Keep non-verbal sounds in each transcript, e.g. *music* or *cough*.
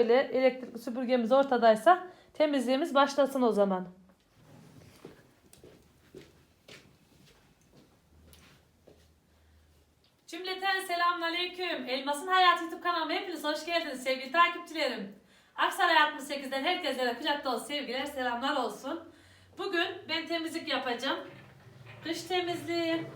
Böyle elektrikli süpürgemiz ortadaysa temizliğimiz başlasın o zaman. Cümleten selamünaleyküm. Elmas'ın Hayatı YouTube kanalıma hepiniz hoş geldiniz sevgili takipçilerim. Aksaray 68'den herkese kucak dolu sevgiler, selamlar olsun. Bugün ben temizlik yapacağım. Dış temizliği.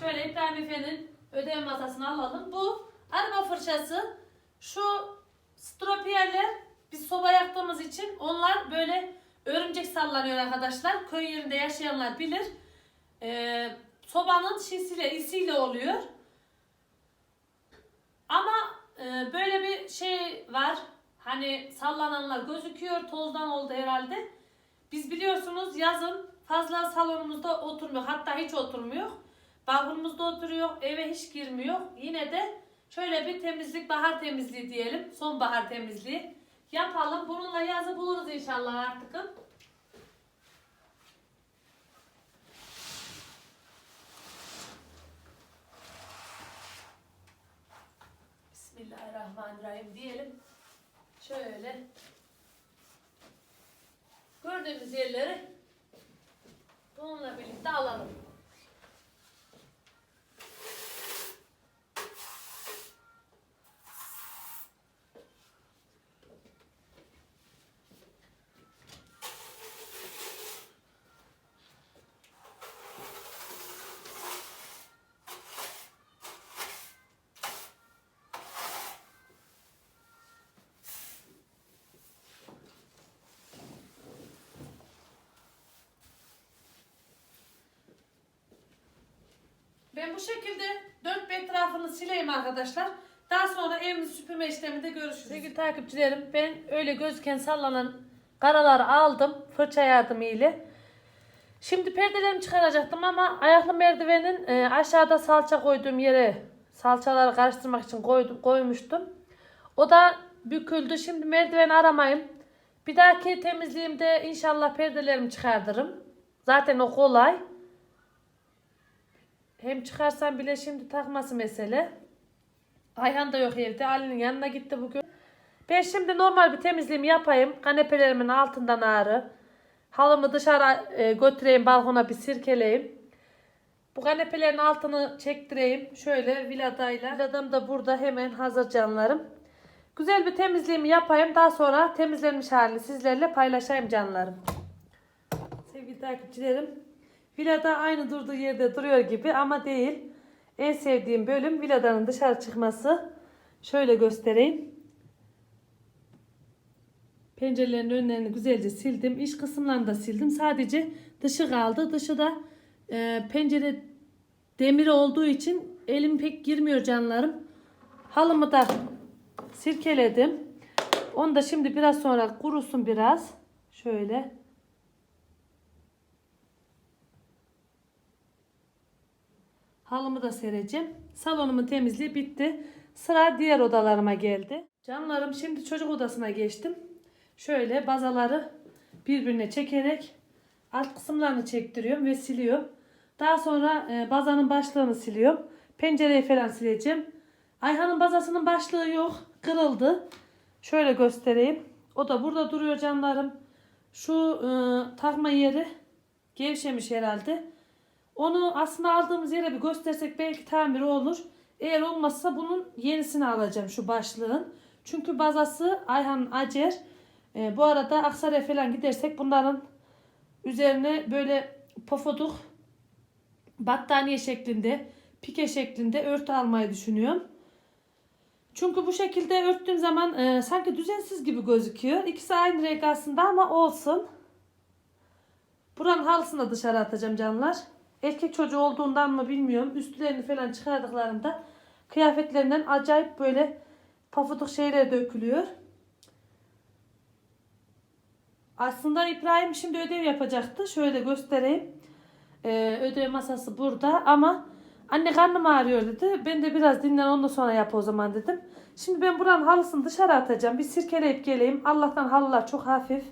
Şöyle İbrahim Efe'nin ödev masasını alalım. Bu araba fırçası. Şu stropiyerler biz soba yaktığımız için onlar böyle örümcek sallanıyor arkadaşlar. Köy yerinde yaşayanlar bilir. Ee, sobanın şişiyle, isiyle oluyor. Ama e, böyle bir şey var. Hani sallananlar gözüküyor. Tozdan oldu herhalde. Biz biliyorsunuz yazın fazla salonumuzda oturmuyor. Hatta hiç oturmuyor. Balkonumuzda oturuyor. Eve hiç girmiyor. Yine de şöyle bir temizlik, bahar temizliği diyelim. Sonbahar temizliği yapalım. Bununla yazı buluruz inşallah artık. Bismillahirrahmanirrahim diyelim. Şöyle gördüğümüz yerleri bununla birlikte alalım. Ben bu şekilde dört bir etrafını sileyim arkadaşlar. Daha sonra evimizi süpürme işleminde görüşürüz. Sevgili takipçilerim ben öyle gözüken sallanan karaları aldım fırça yardımıyla. Şimdi perdelerimi çıkaracaktım ama ayaklı merdivenin e, aşağıda salça koyduğum yere salçaları karıştırmak için koydum, koymuştum. O da büküldü. Şimdi merdiveni aramayayım. Bir dahaki temizliğimde inşallah perdelerimi çıkardırım. Zaten o kolay. Hem çıkarsam bile şimdi takması mesele. Ayhan da yok evde. Ali'nin yanına gitti bugün. Ben şimdi normal bir temizliğimi yapayım. Kanepelerimin altından ağrı. Halımı dışarı e, götüreyim balkona bir sirkeleyeyim. Bu kanepelerin altını çektireyim. Şöyle viladayla. Viladam da burada hemen hazır canlarım. Güzel bir temizliğimi yapayım. Daha sonra temizlenmiş halini sizlerle paylaşayım canlarım. Sevgili takipçilerim. Villada aynı durduğu yerde duruyor gibi ama değil. En sevdiğim bölüm villadanın dışarı çıkması. Şöyle göstereyim. Pencerelerin önlerini güzelce sildim. İç kısımlarını da sildim. Sadece dışı kaldı. Dışı da e, pencere demiri olduğu için elim pek girmiyor canlarım. Halımı da sirkeledim. Onu da şimdi biraz sonra kurusun biraz. Şöyle. Halımı da sereceğim. Salonumun temizliği bitti. Sıra diğer odalarıma geldi. Canlarım şimdi çocuk odasına geçtim. Şöyle bazaları birbirine çekerek alt kısımlarını çektiriyorum ve siliyorum. Daha sonra e, bazanın başlığını siliyorum. Pencereyi falan sileceğim. Ayhan'ın bazasının başlığı yok. Kırıldı. Şöyle göstereyim. O da burada duruyor canlarım. Şu e, takma yeri gevşemiş herhalde. Onu aslında aldığımız yere bir göstersek belki tamiri olur. Eğer olmazsa bunun yenisini alacağım şu başlığın. Çünkü bazası Ayhan Acer. E, bu arada Aksaray'a falan gidersek bunların üzerine böyle pofuduk battaniye şeklinde, pike şeklinde örtü almayı düşünüyorum. Çünkü bu şekilde örttüğüm zaman e, sanki düzensiz gibi gözüküyor. İkisi aynı renk aslında ama olsun. Buranın halısını da dışarı atacağım canlar. Erkek çocuğu olduğundan mı bilmiyorum. Üstlerini falan çıkardıklarında kıyafetlerinden acayip böyle pafuduk şeyler dökülüyor. Aslında İbrahim şimdi ödev yapacaktı. Şöyle göstereyim. Ee, ödev masası burada ama anne karnım ağrıyor dedi. Ben de biraz dinlen ondan sonra yap o zaman dedim. Şimdi ben buranın halısını dışarı atacağım. Bir sirkeleyip geleyim. Allah'tan halılar çok hafif.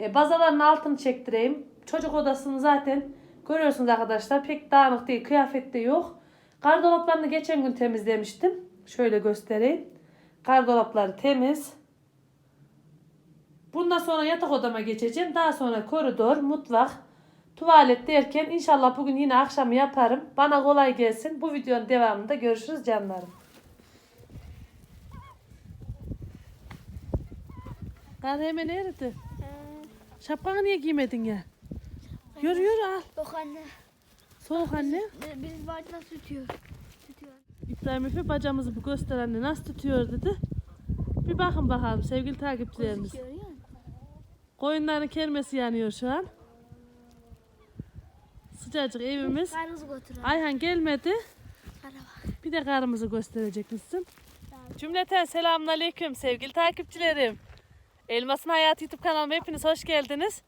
Ee, bazaların altını çektireyim. Çocuk odasını zaten görüyorsunuz arkadaşlar. Pek dağınık değil. Kıyafette yok. Gardolaplarını geçen gün temizlemiştim. Şöyle göstereyim. Gardolapları temiz. Bundan sonra yatak odama geçeceğim. Daha sonra koridor, mutfak, tuvalet derken inşallah bugün yine akşam yaparım. Bana kolay gelsin. Bu videonun devamında görüşürüz canlarım. Kar hemen eridi. Şapkanı niye giymedin ya? Yürü yürü al. Yok anne. Soğuk anne. Biz bacına tutuyor. Tutuyor. İbrahim Efe bacamızı bir göster anne nasıl tutuyor dedi. Bir bakın bakalım sevgili takipçilerimiz. Koyunların kermesi yanıyor şu an. Sıcacık evimiz. Ayhan gelmedi. Bir de karımızı gösterecek misin? Cümleten selamünaleyküm sevgili takipçilerim. Elmas'ın Hayatı YouTube kanalıma hepiniz hoş geldiniz.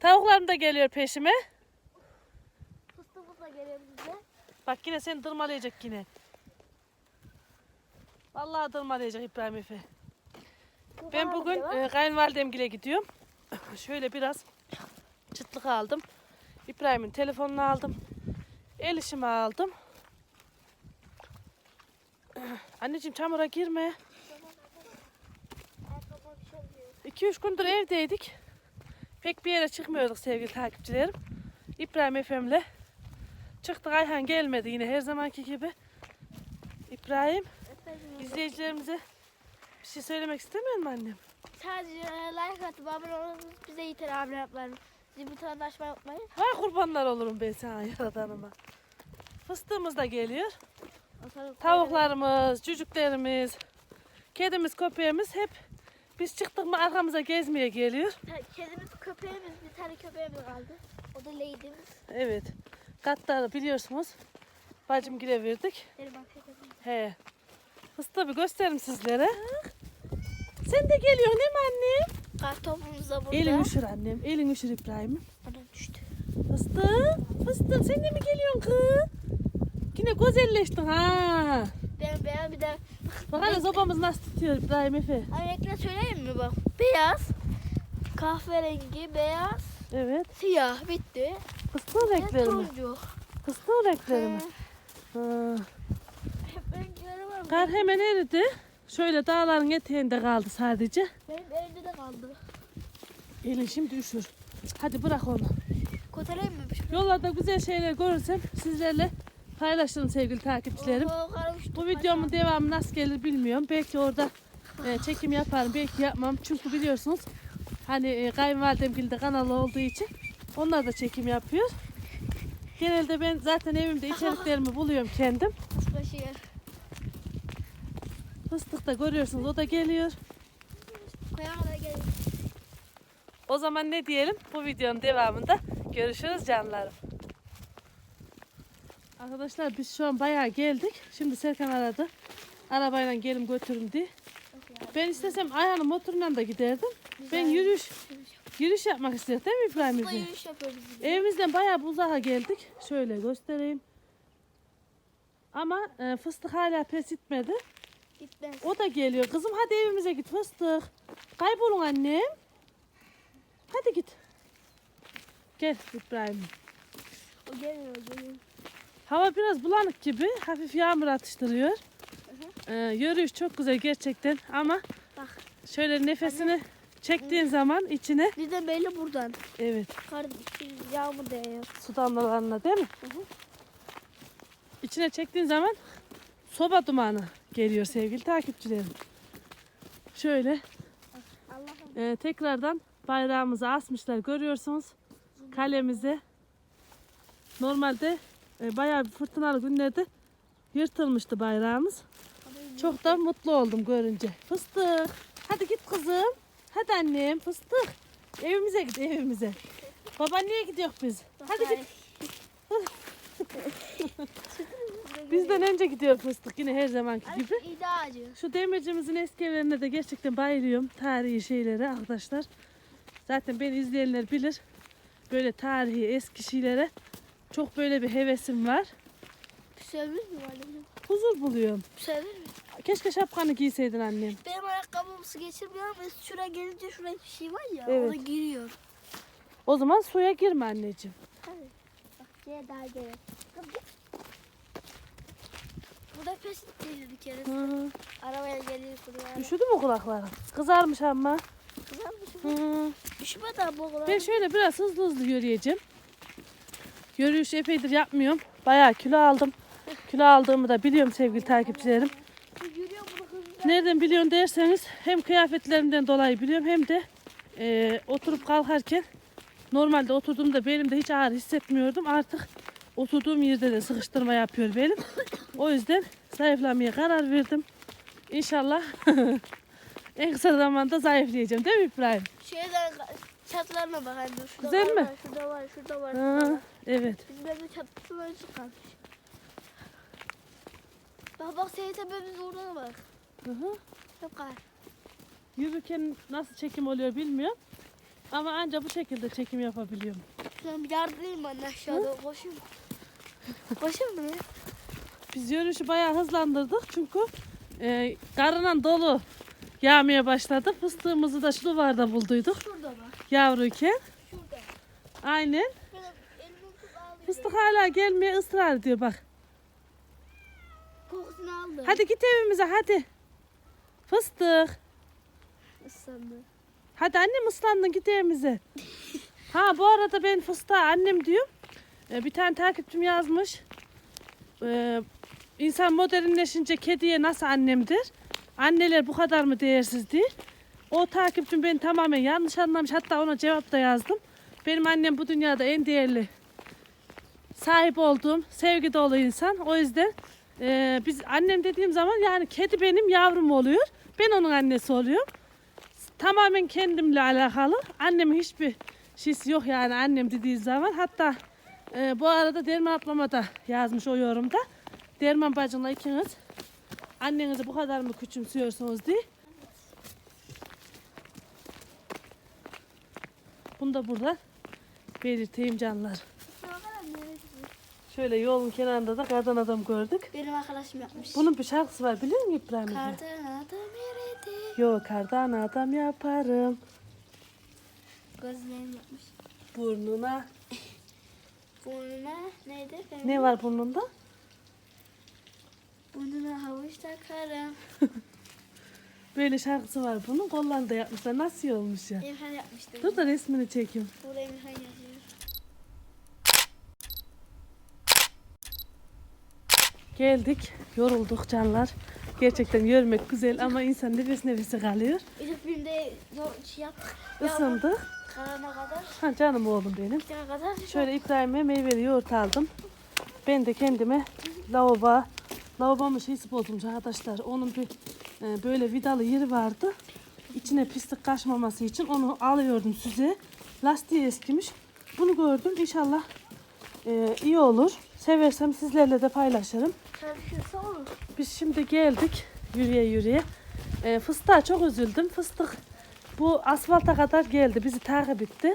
Tavuklarım da geliyor peşime. Fıstığımız da geliyor bize. Bak yine seni dırmalayacak yine. Vallahi dırmalayacak İbrahim Efe. Ben bugün e, kayınvalidemgile gidiyorum. *clears throat* Şöyle biraz çıtlık aldım. İbrahim'in telefonunu aldım. El işimi aldım. *clears throat* Anneciğim çamura girme. 2-3 gündür evdeydik. Pek bir yere çıkmıyorduk sevgili takipçilerim. İbrahim Efem'le çıktık. Ayhan gelmedi yine her zamanki gibi. İbrahim izleyicilerimize bir şey söylemek istemiyor mu annem? Sadece like atıp abone olursanız bize yeter abone yapmayın. Bizi butonunu açmayı unutmayın. Vay kurbanlar olurum ben sana yaradanıma. Fıstığımız da geliyor. Tavuklarımız, cücüklerimiz, kedimiz, köpeğimiz hep biz çıktık mı arkamıza gezmeye geliyor. Ta- Kedimiz köpeğimiz bir tane köpeğimiz kaldı. O da Lady'miz. Evet. Katları biliyorsunuz. Bacım gire verdik. Köpeğim. He. Fıstığı bir gösterim sizlere. Sen de geliyorsun değil mi annem? Kartopumuz da burada. Elin üşür annem. Elin üşür İbrahim'im. Adam düştü. Fıstık. Fıstık sen de mi geliyorsun kız? Yine güzelleştin ha. Ben beyaz bir de Bak hele sobamız nasıl tutuyor İbrahim Efe. Ay renkler söyleyeyim mi bak. Beyaz, kahverengi, beyaz, Evet. siyah bitti. Fıstığın Ve renkleri mi? turuncu. Fıstığın renkleri mi? Ha. Hep renkleri var mı? Kar hemen eridi. Şöyle dağların eteğinde kaldı sadece. Benim elimde de kaldı. Elin şimdi üşür. Hadi bırak onu. Kotalayım mı? bir şey? Yollarda güzel şeyler görürsem sizlerle paylaşırım sevgili takipçilerim. Bu videomun devamı nasıl gelir bilmiyorum. Belki orada e, çekim yaparım, belki yapmam. Çünkü biliyorsunuz hani e, kayınvalidemgilde kanalı olduğu için onlar da çekim yapıyor. Genelde ben zaten evimde *laughs* içeriklerimi buluyorum kendim. Fıstık da görüyorsunuz o da geliyor. O zaman ne diyelim? Bu videonun devamında görüşürüz canlarım. Arkadaşlar biz şu an bayağı geldik. Şimdi Serkan aradı. Arabayla gelin götürün diye. Ben istesem Ayhan'ın motoruyla da giderdim. Ben yürüyüş yürüyüş yapmak istiyorum değil mi İbrahim Efe? yürüyüş yapıyoruz. Evimizden bayağı uzağa geldik. Şöyle göstereyim. Ama e, fıstık hala pes etmedi. Gitmez. O da geliyor. Kızım hadi evimize git fıstık. Kaybolun annem. Hadi git. Gel İbrahim. O gelmiyor, geliyor. Hava biraz bulanık gibi. Hafif yağmur atıştırıyor. Ee, yürüyüş çok güzel gerçekten ama Bak. şöyle nefesini çektiğin zaman içine Bir de belli buradan. evet Kar, yağmur değiyor. su damlalarına değil mi? İçine çektiğin zaman soba dumanı geliyor sevgili takipçilerim. Şöyle Allah'ım. e, tekrardan bayrağımızı asmışlar görüyorsunuz. Kalemize. Normalde e, bayağı bir fırtınalı günlerde yırtılmıştı bayrağımız. Çok da mutlu oldum görünce. Fıstık. Hadi git kızım. Hadi annem fıstık. Evimize git evimize. Baba niye gidiyor biz? Hadi git. *laughs* Bizden önce gidiyor fıstık yine her zamanki gibi. Şu demircimizin eski evlerine de gerçekten bayılıyorum. Tarihi şeylere arkadaşlar. Zaten beni izleyenler bilir. Böyle tarihi eski şeylere çok böyle bir hevesim var. Sevmiş mi annem? Huzur buluyorum. Sevmiş mi? Keşke şapkanı giyseydin annem. Benim ayakkabımsı geçirmiyor ama şuraya gelince şuraya bir şey var ya Evet. ona giriyor. O zaman suya girme anneciğim. Hadi. Bak şuraya daha gel. Burada pes değil bir kere. Hı. Arabaya geliyor kuruyor. Üşüdü mü kulakların? Kızarmış ama. Kızarmışım. Hı. Düşmedi abi o kadar. Ben şöyle biraz hızlı hızlı yürüyeceğim. Yürüyüş epeydir yapmıyorum. Bayağı kilo aldım. Kilo aldığımı da biliyorum sevgili takipçilerim. Nereden biliyorsun derseniz hem kıyafetlerimden dolayı biliyorum hem de e, oturup kalkarken normalde oturduğumda belimde hiç ağrı hissetmiyordum. Artık oturduğum yerde de sıkıştırma yapıyor belim. O yüzden zayıflamaya karar verdim. İnşallah *laughs* en kısa zamanda zayıflayacağım değil mi İbrahim? Şeyden çatlarına bak anne. Şurada Güzel var, mi? Şurada var, şurada var. şurada Ha, var. evet. Bizim evde çatısı böyle çıkarmış. Bak bak senin tepemiz orada da bak. Hı hı. Hep kar. Yürürken nasıl çekim oluyor bilmiyorum. Ama ancak bu şekilde çekim yapabiliyorum. Şuna bir yardırayım ben aşağıda koşayım. Koşayım mı? Biz yürüyüşü bayağı hızlandırdık çünkü e, karınan dolu yağmaya başladı. Fıstığımızı da şu duvarda bulduyduk Şurada bak. Yavruyken. Şurada. Aynen. Fıstık hala gelmeye ısrar ediyor bak. Kokusunu aldı. Hadi git evimize hadi. Fıstık. Islandı. Hadi annem ıslandın git evimize. *laughs* Ha bu arada ben fıstığa annem diyorum. Ee, bir tane takipçim yazmış. Ee, insan modernleşince kediye nasıl annemdir? Anneler bu kadar mı değersiz değil? O takipçim beni tamamen yanlış anlamış. Hatta ona cevap da yazdım. Benim annem bu dünyada en değerli sahip olduğum sevgi dolu insan. O yüzden e, biz annem dediğim zaman yani kedi benim yavrum oluyor. Ben onun annesi oluyorum tamamen kendimle alakalı. Annemin hiçbir şeysi yok yani annem dediği zaman. Hatta e, bu arada Derman ablama da yazmış o yorumda. Derman bacımla ikiniz annenizi bu kadar mı küçümsüyorsunuz diye. Bunu da burada belirteyim canlar. Şöyle yolun kenarında da kardan adam gördük. Benim arkadaşım yapmış. Bunun bir şarkısı var biliyor musun İbrahim? Kardan adam yeriydi. Yo kardan adam yaparım. Gözlerini yapmış. Burnuna. *laughs* Burnuna neydi? Ne var burnunda? Burnuna havuç takarım. *laughs* Böyle şarkısı var bunun. Kollarını da yapmışlar. Nasıl iyi olmuş ya. Emirhan yapmıştı. Dur da resmini çekeyim. Burada Emirhan yazıyor. Geldik. Yorulduk canlar. Gerçekten yürümek güzel ama insan nefes nefese kalıyor. İlk filmde zor şey yaptık. Isındık. Karana kadar. Ha canım oğlum benim. Bitene kadar. Şöyle İbrahim'e meyveli yoğurt aldım. Ben de kendime lavabo, lavabomun şeysi bozulmuş arkadaşlar. Onun bir böyle vidalı yeri vardı. İçine pislik kaçmaması için onu alıyordum size. Lastiği eskimiş. Bunu gördüm. İnşallah e, iyi olur. Seversem sizlerle de paylaşırım. Çalışırsa olur. Biz şimdi geldik yürüye yürüye. E, fıstığa çok üzüldüm. Fıstık bu asfalta kadar geldi. Bizi takip etti.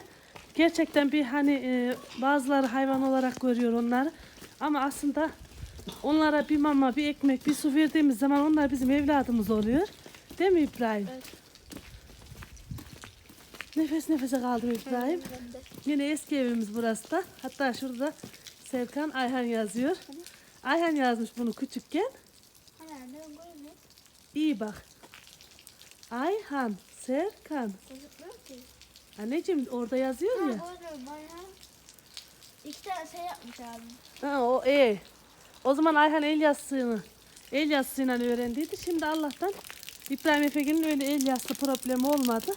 Gerçekten bir hani e, bazıları hayvan olarak görüyor onları. Ama aslında onlara bir mama, bir ekmek, bir su verdiğimiz zaman onlar bizim evladımız oluyor. Değil mi İbrahim? Evet. Nefes nefese kaldım İbrahim. Yine eski evimiz burası da. Hatta şurada Serkan Ayhan yazıyor. Ayhan yazmış bunu küçükken. İyi bak. Ayhan, Serkan. Anneciğim orada yazıyor Ha ya. gördüm bayağı. İki tane şey yapmış abi. Ha, o e. O zaman Ayhan el yazısını el yazısıyla öğrendiydi. Şimdi Allah'tan İbrahim Efe'nin öyle el yazısı problemi olmadı.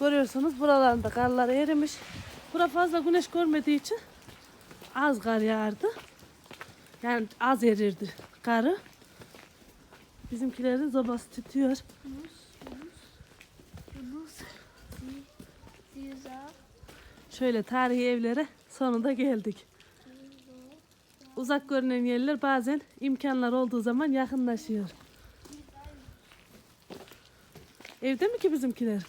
Görüyorsunuz buralarında karlar erimiş. Bura fazla güneş görmediği için az kar yağardı. Yani az erirdi karı. Bizimkilerin zobası tutuyor. Şöyle tarihi evlere sonunda geldik. Uzak görünen yerler bazen imkanlar olduğu zaman yakınlaşıyor. Evde mi ki bizimkiler?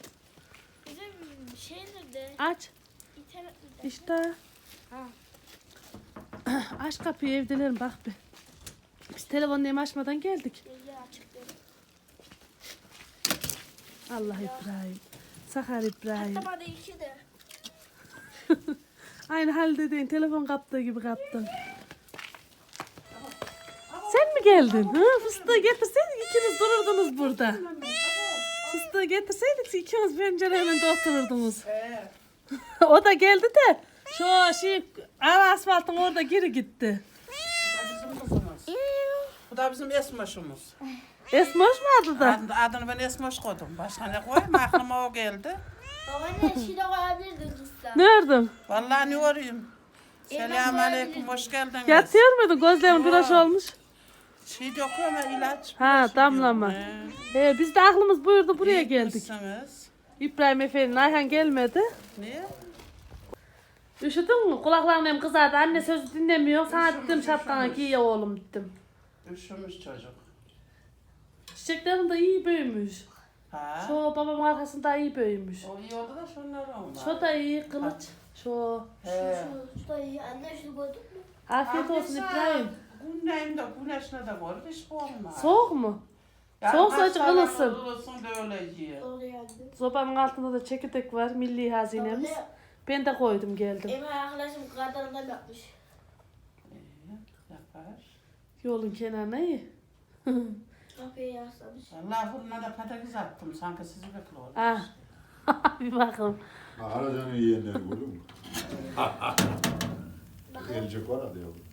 Bizim şey nerede? Aç. İnternet nerede? İşte. Ha. *clears throat* Aç kapıyı evdeler bak be. Biz telefonunu açmadan geldik. Değil. Allah İbrahim. Sakar İbrahim. Hatta bana iki de. *laughs* Aynı halde değil. Telefon kaptığı gibi kaptın. Geldin? Ha, fıstığı getirsen ikiniz dururdunuz burada. Fıstığı getirseydik ikimiz pencere önünde otururdunuz. Ee, *laughs* o da geldi de şu şey ara asfaltın orada geri gitti. bu da bizim Esmoş'umuz. Esmoş mu adı da? Adını, adını ben Esmoş koydum. Başka ne koyayım? Aklıma o geldi. Babaanne şile koyabilirdin kızsa. Nereden? Vallahi ne? Elmas Selamun aleyküm, hoş geldiniz. Yatıyor muydun? Gözlerin biraz olmuş. Şey ya, ilaç. Ha, Şey damlama. diyorum, he. Ee, biz de aklımız buyurdu buraya İyi geldik. İbrahim Efe'nin Ayhan gelmedi. Niye? Üşüdün mü? Kulakların hem kızardı. Anne sözü dinlemiyor. Sana dedim şapkanı giy ya oğlum dedim. Üşümüş çocuk. Çiçeklerin de iyi büyümüş. Ha? Şu babamın arkasında iyi büyümüş. O iyi oldu da şunları olmaz. Şu da iyi kılıç. Şu. He. Şu, şu da iyi. Anne şunu gördün mü? Afiyet olsun İbrahim. Gündeyim de güneşine de koy, hiç olmaz. Soğuk mu? Yani soğuk sadece ılısın. Ilısın da öyle yiyor. Sobanın altında da çekirdek var. Milli hazinemiz. Öyle. Ben de koydum geldim. Benim arkadaşım kadarından yapmış. İyi, yapar. Yolun kenarına iyi. *laughs* Kapıya yaslamış. Vallahi fırına da patates attım, sanki sizi bekliyorum. *laughs* Ah. bir bakın. Maharacanın yiyenleri görüyor musun? Gelecek var hadi yavrum.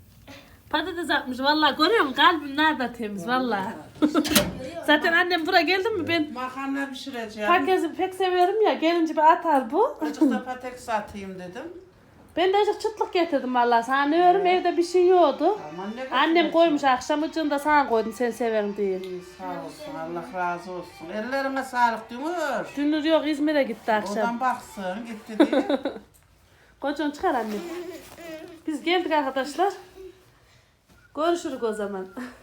Patates atmış vallahi görüyor musun? Kalbim nerede temiz vallahi. *laughs* Zaten annem buraya geldi mi ben Makarna pişireceğim. patatesi pek seviyorum ya. Gelince bir atar bu. Azıcık da *laughs* patates atayım dedim. Ben de azıcık çıtlık getirdim vallahi. Sana diyorum evde bir şey yiyordu. Aman ne Annem koymuş akşam da sana koydum sen severim diye. İyi, sağ olsun, Allah razı olsun. Ellerine sağlık Dünür. Dünür yok İzmir'e gitti akşam. Oradan baksın, gitti diye. *laughs* Kocan çıkar anne. Biz geldik arkadaşlar. Görüşürük o zaman. *laughs*